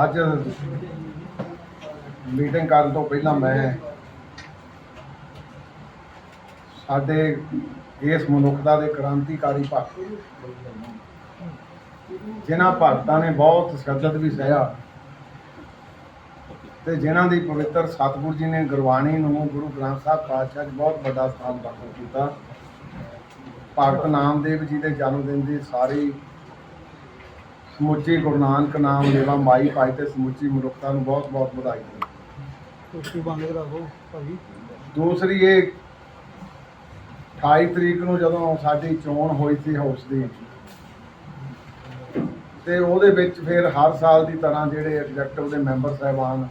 ਅੱਜ ਮੀਟਿੰਗ ਕਰਨ ਤੋਂ ਪਹਿਲਾਂ ਮੈਂ ਸਾਡੇ ਇਸ ਮਨੁੱਖਤਾ ਦੇ ਕ੍ਰਾਂਤੀਕਾਰੀ ਭਗਤ ਜਿਨ੍ਹਾਂ ਭਗਤਾਂ ਨੇ ਬਹੁਤ ਸ਼ਹਾਦਤ ਵੀ ਸਹਿਆ ਤੇ ਜਿਨ੍ਹਾਂ ਦੀ ਪਵਿੱਤਰ ਸਤਿਗੁਰੂ ਜੀ ਨੇ ਗੁਰਬਾਣੀ ਨੂੰ ਗੁਰੂ ਗ੍ਰੰਥ ਸਾਹਿਬ ਪਾਤਸ਼ਾਹ 'ਚ ਬਹੁਤ ਵੱਡਾ ਸਥਾਨ ਬਖਸ਼ ਕੀਤਾ। ਭਗਤ ਨਾਮਦੇਵ ਜੀ ਦੇ ਜਨਮ ਦਿਨ ਦੀ ਸਾਰੀ ਸਮੁੱਚੀ ਗੁਰੂ ਨਾਨਕ ਨਾਮ ਲੇਵਾ ਮਾਈ ਪਾਈ ਤੇ ਸਮੁੱਚੀ ਮਨੁੱਖਤਾ ਨੂੰ ਬਹੁਤ ਬਹੁਤ ਵਧਾਈ ਦਿੰਦਾ। ਕੁਸ਼ਤੀ ਬੰਦ ਕਰਾ ਦਿਓ ਭਾਜੀ। ਦੂਸਰੀ ਇਹ 28 ਤਰੀਕ ਨੂੰ ਜਦੋਂ ਸਾਡੀ ਚੋਣ ਹੋਈ ਸੀ ਹਾਊਸ ਦੀ ਤੇ ਉਹਦੇ ਵਿੱਚ ਫਿਰ ਹਰ ਸਾਲ ਦੀ ਤਰ੍ਹਾਂ ਜਿਹੜੇ ਐਗਜ਼ੈਕਟਿਵ ਦੇ ਮੈਂਬਰ ਸਾਹਿਬਾਨ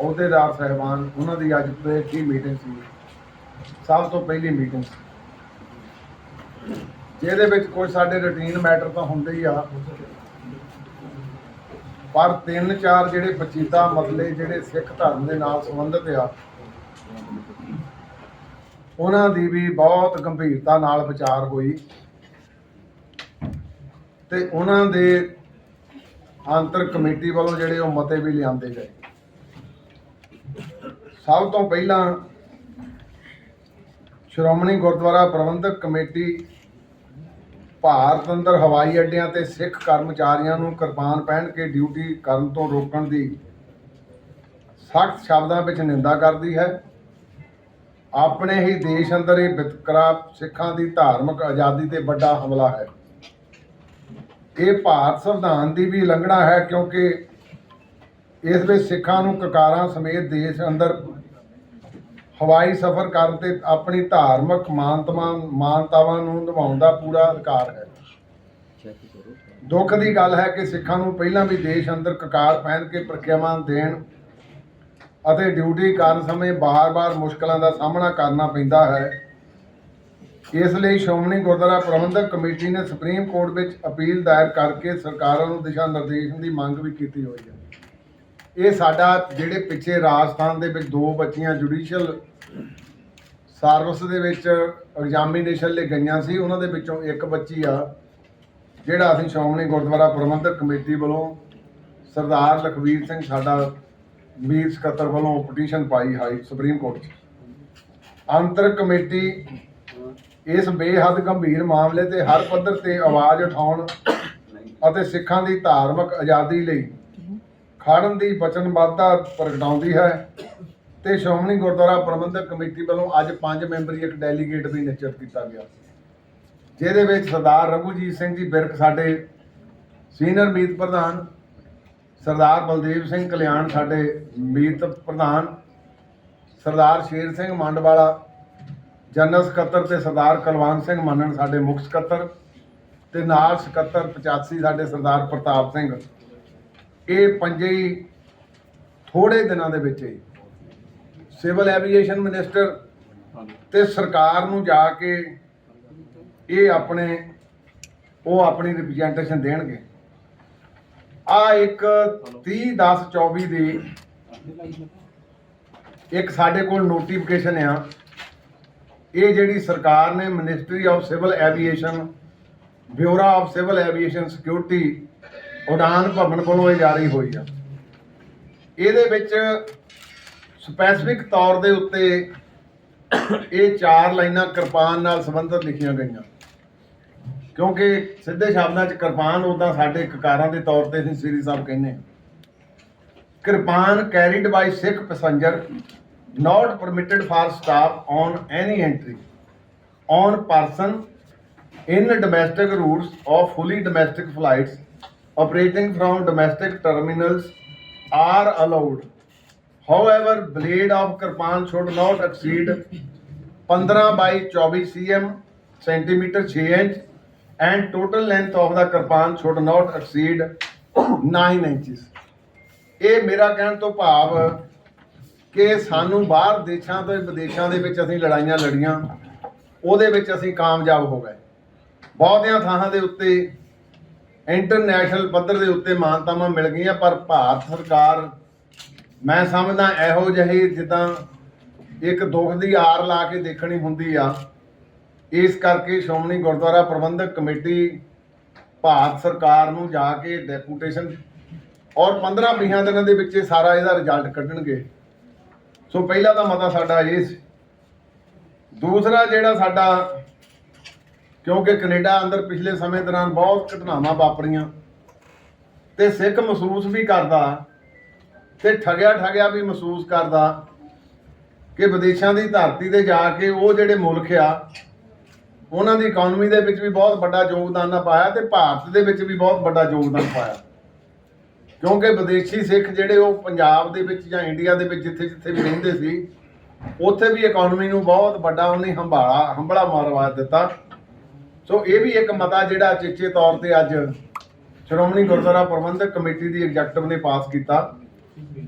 ਅਹੁਦੇਦਾਰ ਸਾਹਿਬਾਨ ਉਹਨਾਂ ਦੀ ਅੱਜ ਪਹਿਲੀ ਮੀਟਿੰਗ ਸੀ। ਸਭ ਤੋਂ ਪਹਿਲੀ ਮੀਟਿੰਗ ਸੀ। ਜਿਹਦੇ ਵਿੱਚ ਕੋਈ ਸਾਡੇ ਰੂਟੀਨ ਮੈਟਰ ਤਾਂ ਹੁੰਦੇ ਹੀ ਆ। ਪਰ ਤਿੰਨ ਚਾਰ ਜਿਹੜੇ ਪਚੀਤਾ ਮਸਲੇ ਜਿਹੜੇ ਸਿੱਖ ਧਰਮ ਦੇ ਨਾਲ ਸੰਬੰਧਿਤ ਆ, ਉਹਨਾਂ ਦੀ ਵੀ ਬਹੁਤ ਗੰਭੀਰਤਾ ਨਾਲ ਵਿਚਾਰ ਹੋਈ। ਤੇ ਉਹਨਾਂ ਦੇ ਆਂਤਰ ਕਮੇਟੀ ਵੱਲੋਂ ਜਿਹੜੇ ਉਹ ਮਤੇ ਵੀ ਲਿਆਂਦੇ ਗਏ। ਸਭ ਤੋਂ ਪਹਿਲਾਂ ਸ਼੍ਰੋਮਣੀ ਗੁਰਦੁਆਰਾ ਪ੍ਰਬੰਧਕ ਕਮੇਟੀ ਭਾਰਤ ਅੰਦਰ ਹਵਾਈ ਅੱਡਿਆਂ ਤੇ ਸਿੱਖ ਕਰਮਚਾਰੀਆਂ ਨੂੰ ਕਿਰਪਾਨ ਪਹਿਨ ਕੇ ਡਿਊਟੀ ਕਰਨ ਤੋਂ ਰੋਕਣ ਦੀ ਸਖਤ ਸ਼ਬਦਾਂ ਵਿੱਚ ਨਿੰਦਾ ਕਰਦੀ ਹੈ। ਆਪਣੇ ਹੀ ਦੇਸ਼ ਅੰਦਰ ਇਹ ਵਿਤਕਰਾ ਸਿੱਖਾਂ ਦੀ ਧਾਰਮਿਕ ਆਜ਼ਾਦੀ ਤੇ ਵੱਡਾ ਹਮਲਾ ਹੈ। ਇਹ ਭਾਰਤ ਸੰਵਿਧਾਨ ਦੀ ਵੀ ਉਲੰਘਣਾ ਹੈ ਕਿਉਂਕਿ ਇਸ ਵਿੱਚ ਸਿੱਖਾਂ ਨੂੰ ਕਕਾਰਾਂ ਸਮੇਤ ਦੇਸ਼ ਅੰਦਰ ਹਵਾਈ ਸਫ਼ਰ ਕਰਨ ਤੇ ਆਪਣੀ ਧਾਰਮਿਕ ਮਾਨਤਾਵਾਂ ਮਾਨਤਾਵਾਂ ਨੂੰ ਨਿਭਾਉਣ ਦਾ ਪੂਰਾ ਅਧਿਕਾਰ ਹੈ। ਦੁੱਖ ਦੀ ਗੱਲ ਹੈ ਕਿ ਸਿੱਖਾਂ ਨੂੰ ਪਹਿਲਾਂ ਵੀ ਦੇਸ਼ ਅੰਦਰ ਕਕਾਰ ਪਹਿਨ ਕੇ ਪ੍ਰਕਿਰਿਆਵਾਂ ਦੇਣ ਅਤੇ ਡਿਊਟੀ ਕਰਨ ਸਮੇਂ ਬਾਰ-ਬਾਰ ਮੁਸ਼ਕਲਾਂ ਦਾ ਸਾਹਮਣਾ ਕਰਨਾ ਪੈਂਦਾ ਹੈ। ਇਸ ਲਈ ਸ਼੍ਰੋਮਣੀ ਗੁਰਦੁਆਰਾ ਪ੍ਰਬੰਧਕ ਕਮੇਟੀ ਨੇ ਸੁਪਰੀਮ ਕੋਰਟ ਵਿੱਚ ਅਪੀਲ ਦਾਇਰ ਕਰਕੇ ਸਰਕਾਰਾਂ ਨੂੰ ਦਿਸ਼ਾ ਨਿਰਦੇਸ਼ ਦੀ ਮੰਗ ਵੀ ਕੀਤੀ ਹੋਈ ਹੈ। ਇਹ ਸਾਡਾ ਜਿਹੜੇ ਪਿੱਛੇ ਰਾਜਸਥਾਨ ਦੇ ਵਿੱਚ ਦੋ ਬੱਚੀਆਂ ਜੁਡੀਸ਼ੀਅਲ ਸਰਵਿਸ ਦੇ ਵਿੱਚ ਐਗਜ਼ਾਮੀਨੇਸ਼ਨ ਲਈ ਗਈਆਂ ਸੀ, ਉਹਨਾਂ ਦੇ ਵਿੱਚੋਂ ਇੱਕ ਬੱਚੀ ਆ, ਜਿਹੜਾ ਅਸੀਂ ਸ਼੍ਰੋਮਣੀ ਗੁਰਦੁਆਰਾ ਪ੍ਰਬੰਧਕ ਕਮੇਟੀ ਵੱਲੋਂ ਸਰਦਾਰ ਲਖਵੀਰ ਸਿੰਘ ਸਾਡਾ ਵੀਰ ਸਕੱਤਰ ਵੱਲੋਂ ਪਟੀਸ਼ਨ ਪਾਈ ਹਾਈ ਸੁਪਰੀਮ ਕੋਰਟ 'ਚ। ਅੰਤਰ ਕਮੇਟੀ ਇਸ ਬੇਹੱਦ ਗੰਭੀਰ ਮਾਮਲੇ ਤੇ ਹਰ ਪੱਧਰ ਤੇ ਆਵਾਜ਼ ਉਠਾਉਣ ਅਤੇ ਸਿੱਖਾਂ ਦੀ ਧਾਰਮਿਕ ਆਜ਼ਾਦੀ ਲਈ ਖੜਨ ਦੀ ਵਚਨਬੱਧਤਾ ਪ੍ਰਗਟਾਉਂਦੀ ਹੈ ਤੇ ਸ਼੍ਰੋਮਣੀ ਗੁਰਦੁਆਰਾ ਪ੍ਰਬੰਧਕ ਕਮੇਟੀ ਵੱਲੋਂ ਅੱਜ ਪੰਜ ਮੈਂਬਰੀ ਇੱਕ ਡੈਲੀਗੇਟ ਵੀ ਨਿਸ਼ਚਿਤ ਕੀਤਾ ਗਿਆ। ਜਿਹਦੇ ਵਿੱਚ ਸਰਦਾਰ ਰਘੂਜੀਤ ਸਿੰਘ ਜੀ ਬਿਰਕ ਸਾਡੇ ਸੀਨੀਅਰ ਮੀਤ ਪ੍ਰਧਾਨ, ਸਰਦਾਰ ਬਲਦੇਵ ਸਿੰਘ ਕਲਿਆਣ, ਸਾਡੇ ਮੀਤ ਪ੍ਰਧਾਨ, ਸਰਦਾਰ ਸ਼ੇਰ ਸਿੰਘ ਮੰਡਵਾਲਾ, ਜਨਰਲ ਸਕੱਤਰ ਤੇ ਸਰਦਾਰ ਕੁਲਵੰਤ ਸਿੰਘ ਮੰਨਣ, ਸਾਡੇ ਮੁੱਖ ਸਕੱਤਰ ਤੇ ਨਾਲ ਸਕੱਤਰ 85 ਸਾਡੇ ਸਰਦਾਰ ਪ੍ਰਤਾਪ ਸਿੰਘ। ਇਹ ਪੰਜੇ ਹੀ ਥੋੜੇ ਦਿਨਾਂ ਦੇ ਵਿੱਚ ਹੀ ਸਿਵਲ ਐਵੀਏਸ਼ਨ ਮਿਨਿਸਟਰ ਤੇ ਸਰਕਾਰ ਨੂੰ ਜਾ ਕੇ ਇਹ ਆਪਣੇ, ਉਹ ਆਪਣੀ ਰਿਪਰੈਜ਼ੈਂਟੇਸ਼ਨ ਦੇਣਗੇ। ਆ ਇੱਕ 30 10 24 ਦੀ ਇੱਕ ਸਾਡੇ ਕੋਲ ਨੋਟੀਫਿਕੇਸ਼ਨ ਆ। ਇਹ ਜਿਹੜੀ ਸਰਕਾਰ ਨੇ ministry of civil aviation bureau of civil aviation security Udaan Bhawan ਵੱਲੋਂ ਇਹ ਜਾਰੀ ਹੋਈ ਆ। ਇਹਦੇ ਵਿੱਚ ਸਪੈਸੀਫਿਕ ਤੌਰ ਦੇ ਉੱਤੇ ਇਹ ਚਾਰ ਲਾਈਨਾਂ ਕਿਰਪਾਨ ਨਾਲ ਸੰਬੰਧਿਤ ਲਿਖੀਆਂ ਗਈਆਂ। ਕਿਉਂਕਿ ਸਿੱਧੇ ਸ਼ਬਦਾਂ 'ਚ ਕਿਰਪਾਨ ਉਦਾਂ ਸਾਡੇ ਕਕਾਰਾਂ ਦੇ ਤੌਰ ਤੇ ਅਸੀਂ ਸ੍ਰੀ ਸਾਹਿਬ ਕਹਿੰਦੇ ਹਾਂ। Kirpan carried by Sikh passenger not permitted for staff on any entry on person in domestic routes of fully domestic flights operating from domestic terminals are allowed. However, blade of kirpan should not exceed 15 by 24 cm centimeter 6 inch and total length of the kirpan should not exceed 9 inches. ਇਹ ਮੇਰਾ ਕਹਿਣ ਤੋਂ ਭਾਵ ਕਿ ਸਾਨੂੰ ਬਾਹਰ ਦੇਸ਼ਾਂ ਤੋਂ ਵਿਦੇਸ਼ਾਂ ਦੇ ਵਿੱਚ ਅਸੀਂ ਲੜਾਈਆਂ ਲੜੀਆਂ ਉਹਦੇ ਵਿੱਚ ਅਸੀਂ ਕਾਮਯਾਬ ਹੋ ਗਏ ਬਹੁਤਿਆਂ ਥਾਵਾਂ ਦੇ ਉੱਤੇ ਇੰਟਰਨੈਸ਼ਨਲ ਪੱਧਰ ਦੇ ਉੱਤੇ ਮਾਨਤਾਵਾਂ ਮਿਲ ਗਈਆਂ, ਪਰ ਭਾਰਤ ਸਰਕਾਰ, ਮੈਂ ਸਮਝਦਾ ਇਹੋ ਜਿਹੇ ਜਿੱਦਾਂ ਇੱਕ ਦੁੱਖ ਦੀ ਆਰ ਲਾ ਕੇ ਦੇਖਣੀ ਹੁੰਦੀ ਆ। ਇਸ ਕਰਕੇ ਸ਼੍ਰੋਮਣੀ ਗੁਰਦੁਆਰਾ ਪ੍ਰਬੰਧਕ ਕਮੇਟੀ ਭਾਰਤ ਸਰਕਾਰ ਨੂੰ ਜਾ ਕੇ ਡੈਪੂਟੇਸ਼ਨ ਔਰ 15 20 ਦਿਨਾਂ ਦੇ ਵਿੱਚ ਇਹ ਸਾਰਾ ਇਹਦਾ ਰਿਜ਼ਲਟ ਕੱਢਣਗੇ। ਸੋ ਪਹਿਲਾ ਤਾਂ ਮਤਾ ਸਾਡਾ ਇਹ ਸੀ। ਦੂਸਰਾ ਜਿਹੜਾ ਸਾਡਾ ਕਿਉਂਕਿ ਕੈਨੇਡਾ ਅੰਦਰ ਪਿਛਲੇ ਸਮੇਂ ਦੌਰਾਨ ਬਹੁਤ ਘਟਨਾਵਾਂ ਵਾਪਰੀਆਂ ਤੇ ਸਿੱਖ ਮਹਿਸੂਸ ਵੀ ਕਰਦਾ ਤੇ ਠਗਿਆ ਠਗਿਆ ਵੀ ਮਹਿਸੂਸ ਕਰਦਾ ਕਿ ਵਿਦੇਸ਼ਾਂ ਦੀ ਧਰਤੀ ਤੇ ਜਾ ਕੇ ਉਹ ਜਿਹੜੇ ਮੁਲਕ ਆ, ਉਹਨਾਂ ਦੀ ਇਕਨੋਮੀ ਦੇ ਵਿੱਚ ਵੀ ਬਹੁਤ ਵੱਡਾ ਯੋਗਦਾਨ ਪਾਇਆ ਤੇ ਭਾਰਤ ਦੇ ਵਿੱਚ ਵੀ ਬਹੁਤ ਵੱਡਾ ਯੋਗਦਾਨ ਪਾਇਆ। ਕਿਉਂਕਿ ਵਿਦੇਸ਼ੀ ਸਿੱਖ ਜਿਹੜੇ ਉਹ ਪੰਜਾਬ ਦੇ ਵਿੱਚ ਜਾਂ ਇੰਡੀਆ ਦੇ ਵਿੱਚ ਜਿੱਥੇ ਜਿੱਥੇ ਵੀ ਰਹਿੰਦੇ ਸੀ, ਉੱਥੇ ਵੀ ਇਕਨੋਮੀ ਨੂੰ ਬਹੁਤ ਵੱਡਾ ਉਹਨੇ ਹੰਭਾਲਾ, ਹੰਭਲਾ ਮਾਰਵਾ ਦਿੱਤਾ। ਸੋ ਇਹ ਵੀ ਇੱਕ ਮਤਾ ਜਿਹੜਾ ਚੇਚੇ ਤੌਰ ਤੇ ਅੱਜ ਸ਼੍ਰੋਮਣੀ ਗੁਰਦੁਆਰਾ ਪ੍ਰਬੰਧਕ ਕਮੇਟੀ ਦੀ ਐਗਜ਼ੈਕਟਿਵ ਨੇ ਪਾਸ ਕੀਤਾ।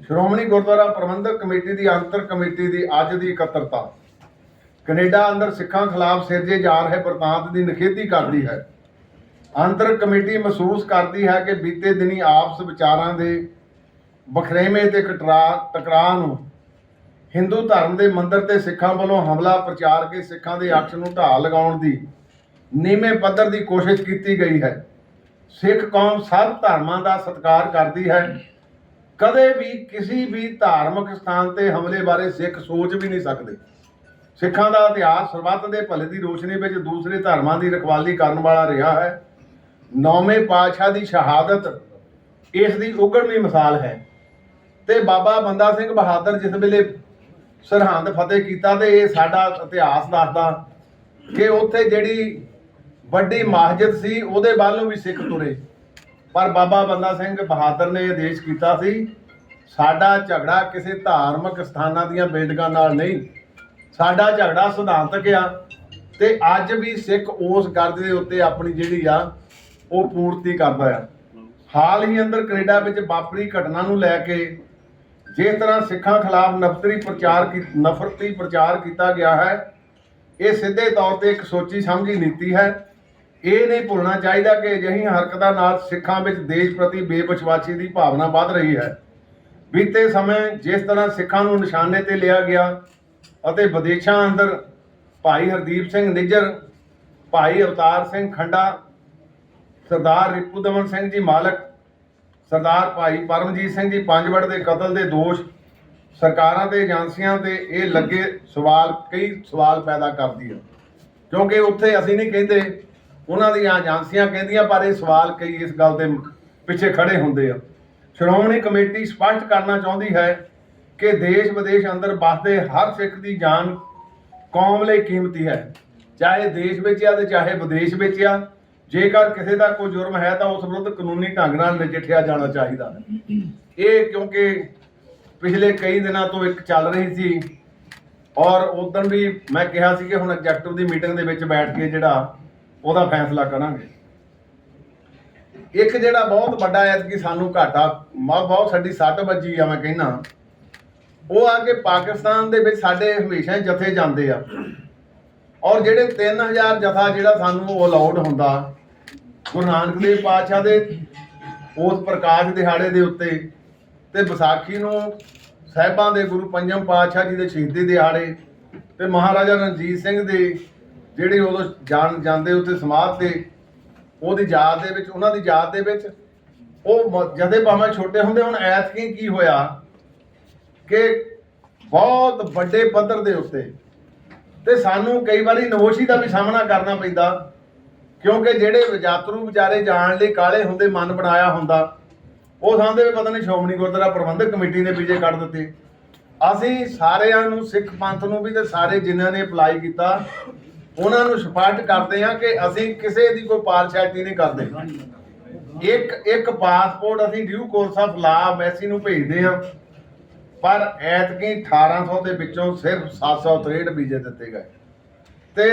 ਸ਼੍ਰੋਮਣੀ ਗੁਰਦੁਆਰਾ ਪ੍ਰਬੰਧਕ ਕਮੇਟੀ ਦੀ ਅੰਤਰ ਕਮੇਟੀ ਦੀ ਅੱਜ ਦੀ ਇਕੱਤਰਤਾ। ਕੈਨੇਡਾ ਅੰਦਰ ਸਿੱਖਾਂ ਖਿਲਾਫ ਸਿਰਜੇ ਜਾ ਰਹੇ ਬਰਤਾਂਤ ਦੀ ਨਿਖੇਧੀ ਕਰਦੀ ਹੈ। ਅੰਤਰ ਕਮੇਟੀ ਮਹਿਸੂਸ ਕਰਦੀ ਹੈ ਕਿ ਬੀਤੇ ਦਿਨੀ ਆਪਸ ਵਿਚਾਰਾਂ ਦੇ ਬਖਰੇਵੇਂ ਤੇ ਕਟਰਾ, ਟਕਰਾਅ ਨੂੰ ਹਿੰਦੂ ਧਰਮ ਦੇ ਮੰਦਰ ਤੇ ਸਿੱਖਾਂ ਵੱਲੋਂ ਹਮਲਾ, ਪ੍ਰਚਾਰ ਕੇ ਸਿੱਖਾਂ ਦੇ ਅਕਸ਼ ਨੂੰ ਢਾਹ ਲਗਾਉਣ ਦੀ ਨੀਵੇਂ ਪੱਧਰ ਦੀ ਕੋਸ਼ਿਸ਼ ਕੀਤੀ ਗਈ ਹੈ। ਸਿੱਖ ਕੌਮ ਸਭ ਧਰਮਾਂ ਦਾ ਸਤਿਕਾਰ ਕਰਦੀ ਹੈ। ਕਦੇ ਵੀ ਕਿਸੇ ਵੀ ਧਾਰਮਿਕ ਸਥਾਨ ਤੇ ਹਮਲੇ ਬਾਰੇ ਸਿੱਖ ਸੋਚ ਵੀ ਨਹੀਂ ਸਕਦੇ। ਸਿੱਖਾਂ ਦਾ ਇਤਿਹਾਸ ਸਰਬੱਤ ਦੇ ਭਲੇ ਦੀ ਰੋਸ਼ਨੀ ਵਿੱਚ ਦੂਸਰੇ ਧਰਮਾਂ ਦੀ ਰਖਵਾਲੀ ਕਰਨ ਵਾਲਾ ਰਿਹਾ ਹੈ। ਨੌਵੇਂ ਪਾਤਸ਼ਾਹ ਦੀ ਸ਼ਹਾਦਤ ਇਸ ਦੀ ਉਗੜਵੀਂ ਮਿਸਾਲ ਹੈ। ਤੇ ਬਾਬਾ ਬੰਦਾ ਸਿੰਘ ਬਹਾਦਰ ਜਿਸ ਵੇਲੇ ਸਰਹੰਦ ਫਤਿਹ ਕੀਤਾ ਤੇ ਇਹ ਸਾਡਾ ਇਤਿਹਾਸ ਦੱਸਦਾ ਕਿ ਉੱਥੇ ਜਿਹੜੀ ਵੱਡੀ ਮਸਜਿਦ ਸੀ, ਉਹਦੇ ਵੱਲ ਨੂੰ ਵੀ ਸਿੱਖ ਤੁਰੇ। ਪਰ ਬਾਬਾ ਬੰਦਾ ਸਿੰਘ ਬਹਾਦਰ ਨੇ ਆਦੇਸ਼ ਕੀਤਾ ਸੀ, ਸਾਡਾ ਝਗੜਾ ਕਿਸੇ ਧਾਰਮਿਕ ਸਥਾਨਾਂ ਦੀਆਂ ਬਿਲਡਿੰਗਾਂ ਨਾਲ ਨਹੀਂ। ਸਾਡਾ ਝਗੜਾ ਸਿਧਾਂਤਕ ਆ, ਤੇ ਅੱਜ ਵੀ ਸਿੱਖ ਉਸ ਗੱਲ ਦੇ ਉੱਤੇ ਆਪਣੀ ਜਿਹੜੀ ਆ, ਉਹ ਪੂਰਤੀ ਕਰਦਾ ਆ। ਹਾਲ ਹੀ ਅੰਦਰ ਕੈਨੇਡਾ ਵਿੱਚ ਵਾਪਰੀ ਘਟਨਾ ਨੂੰ ਲੈ ਕੇ, ਜਿਸ ਤਰ੍ਹਾਂ ਸਿੱਖਾਂ ਖਿਲਾਫ ਨਫ਼ਰਤੀ ਪ੍ਰਚਾਰ ਕੀ, ਨਫ਼ਰਤੀ ਪ੍ਰਚਾਰ ਕੀਤਾ ਗਿਆ ਹੈ, ਇਹ ਸਿੱਧੇ ਤੌਰ ਤੇ ਇੱਕ ਸੋਚੀ ਸਮਝੀ ਨੀਤੀ ਹੈ। ਇਹ ਨਹੀਂ ਭੁੱਲਣਾ ਚਾਹੀਦਾ ਕਿ ਅਜਿਹੀਆਂ ਹਰਕਤਾਂ ਨਾਲ ਸਿੱਖਾਂ ਵਿੱਚ ਦੇਸ਼ ਪ੍ਰਤੀ ਬੇਵਿਸ਼ਵਾਸੀ ਦੀ ਭਾਵਨਾ ਵੱਧ ਰਹੀ ਹੈ। ਬੀਤੇ ਸਮੇਂ ਜਿਸ ਤਰ੍ਹਾਂ ਸਿੱਖਾਂ ਨੂੰ ਨਿਸ਼ਾਨੇ ਤੇ ਲਿਆ ਗਿਆ ਅਤੇ ਵਿਦੇਸ਼ਾਂ ਅੰਦਰ ਭਾਈ ਹਰਦੀਪ ਸਿੰਘ ਨਿੱਜਰ, ਭਾਈ ਅਵਤਾਰ ਸਿੰਘ ਖੰਡਾ, ਸਰਦਾਰ ਰਿਪੂ ਦਮਨ ਸਿੰਘ ਜੀ ਮਾਲਕ, ਸਰਦਾਰ ਭਾਈ ਪਰਮਜੀਤ ਸਿੰਘ ਜੀ ਪੰਜਵੜ ਦੇ ਕਤਲ ਦੇ ਦੋਸ਼ ਸਰਕਾਰਾਂ ਤੇ ਏਜੰਸੀਆਂ ਤੇ ਇਹ ਲੱਗੇ ਸਵਾਲ, ਕਈ ਸਵਾਲ ਪੈਦਾ ਕਰਦੀ ਹੈ। ਕਿਉਂਕਿ ਉੱਥੇ ਅਸੀਂ ਨਹੀਂ ਕਹਿੰਦੇ ਉਹਨਾਂ ਦੀਆਂ ਏਜੰਸੀਆਂ ਕਹਿੰਦੀਆਂ, ਪਰ ਇਹ ਸਵਾਲ ਕਈ ਇਸ ਗੱਲ ਦੇ ਪਿੱਛੇ ਖੜੇ ਹੁੰਦੇ ਆ। ਸ਼੍ਰੋਮਣੀ ਕਮੇਟੀ ਸਪਸ਼ਟ ਕਰਨਾ ਚਾਹੁੰਦੀ ਹੈ ਕਿ ਦੇਸ਼ ਵਿਦੇਸ਼ ਅੰਦਰ ਵਸਦੇ ਹਰ ਸਿੱਖ ਦੀ ਜਾਨ ਕੌਮ ਲਈ ਕੀਮਤੀ ਹੈ। ਚਾਹੇ ਦੇਸ਼ ਵਿੱਚ ਆ ਤੇ ਚਾਹੇ ਵਿਦੇਸ਼ ਵਿੱਚ ਆ, ਜੇਕਰ ਕਿਸੇ ਦਾ ਕੋਈ ਜੁਰਮ ਹੈ ਤਾਂ ਉਸ ਵਿਰੁੱਧ ਕਾਨੂੰਨੀ ਢੰਗ ਨਾਲ ਨਜਿੱਠਿਆ ਜਾਣਾ ਚਾਹੀਦਾ। ਇਹ ਕਿਉਂਕਿ ਪਿਛਲੇ ਕਈ ਦਿਨਾਂ ਤੋਂ ਇੱਕ ਚੱਲ ਰਹੀ ਸੀ ਔਰ ਉਦੋਂ ਵੀ ਮੈਂ ਕਿਹਾ ਸੀ ਕਿ ਹੁਣ ਐਗਜ਼ੈਕਟਿਵ ਦੀ ਮੀਟਿੰਗ ਦੇ ਵਿੱਚ ਬੈਠ ਕੇ ਜਿਹੜਾ ਉਹਦਾ ਫੈਸਲਾ ਕਰਾਂਗੇ। ਇੱਕ ਜਿਹੜਾ ਬਹੁਤ ਵੱਡਾ ਹੈ ਸਾਨੂੰ ਘਾਟਾ, ਮ- ਬਹੁਤ ਸਾਡੀ ਸੱਟ ਵੱਜੀ ਆ, ਮੈਂ ਕਹਿੰਨਾ ਉਹ ਆ ਕੇ ਪਾਕਿਸਤਾਨ ਦੇ ਵਿੱਚ ਸਾਡੇ ਹਮੇਸ਼ਾ ਹੀ ਜਥੇ ਜਾਂਦੇ ਆ। ਔਰ ਜਿਹੜੇ 3000 ਜਥਾ ਜਿਹੜਾ ਸਾਨੂੰ ਉਹ ਅਲਾਉਡ ਹੁੰਦਾ, ਗੁਰੂ ਨਾਨਕ ਦੇਵ ਪਾਤਸ਼ਾਹ ਦੇ ਉਸ ਪ੍ਰਕਾਸ਼ ਦਿਹਾੜੇ ਦੇ ਉੱਤੇ ਤੇ ਵਿਸਾਖੀ ਨੂੰ ਸਾਹਿਬਾਂ ਦੇ ਗੁਰੂ ਪੰਜਮ ਪਾਤਸ਼ਾਹ ਜੀ ਦੇ ਸ਼ਹੀਦੀ ਦਿਹਾੜੇ ਤੇ ਮਹਾਰਾਜਾ ਰਣਜੀਤ ਸਿੰਘ ਦੇ ਜਿਹੜੇ ਉਦੋਂ ਜਾਣ ਜਾਂਦੇ ਉੱਤੇ ਸਮਾਧ ਤੇ, ਉਹਦੀ ਯਾਦ ਦੇ ਵਿੱਚ, ਉਹਨਾਂ ਦੀ ਯਾਦ ਦੇ ਵਿੱਚ, ਉਹ ਮ- ਜਦੇ ਭਾਵੇਂ ਛੋਟੇ ਹੁੰਦੇ ਹੁਣ ਐਤਕੀ ਕੀ ਹੋਇਆ ਕਿ ਬਹੁਤ ਵੱਡੇ ਪੱਧਰ ਦੇ ਉੱਤੇ ਤੇ ਸਾਨੂੰ ਕਈ ਵਾਰੀ ਨਵੋਸ਼ੀ ਦਾ ਵੀ ਸਾਹਮਣਾ ਕਰਨਾ ਪੈਂਦਾ, ਕਿਉਂਕਿ ਜਿਹੜੇ ਯਾਤਰੂ ਵਿਚਾਰੇ ਜਾਣ ਲਈ ਕਾਲੇ ਹੁੰਦੇ, ਮਨ ਬਣਾਇਆ ਹੁੰਦਾ, ਉਹ ਸਾਹਮਣੇ ਵੀ ਪਤਾ ਨਹੀਂ ਸ਼੍ਰੋਮਣੀ ਗੁਰਦੁਆਰਾ ਪ੍ਰਬੰਧਕ ਕਮੇਟੀ ਨੇ ਵੀਜ਼ੇ ਕੱਢ ਦਿੱਤੇ। ਅਸੀਂ ਸਾਰਿਆਂ ਨੂੰ ਸਿੱਖ ਪੰਥ ਨੂੰ ਵੀ ਤੇ ਸਾਰੇ ਜਿਨ੍ਹਾਂ ਨੇ ਅਪਲਾਈ ਕੀਤਾ ਉਹਨਾਂ ਨੂੰ ਸਪਾਟ ਕਰਦੇ ਹਾਂ ਕਿ ਅਸੀਂ ਕਿਸੇ ਦੀ ਕੋਈ ਪਾਰਸ਼ੈਲਿਟੀ ਨਹੀਂ ਕਰਦੇ। ਇੱਕ ਇੱਕ ਪਾਸਪੋਰਟ ਅਸੀਂ ਡਿਊ ਕੋਰਸ ਆਫ ਲਾ ਮੈਸੀ ਨੂੰ ਭੇਜਦੇ ਹਾਂ, ਪਰ ਐਤਕੀ 1800 ਦੇ ਵਿੱਚੋਂ ਸਿਰਫ 763 ਵੀਜ਼ੇ ਦਿੱਤੇ ਗਏ। ਤੇ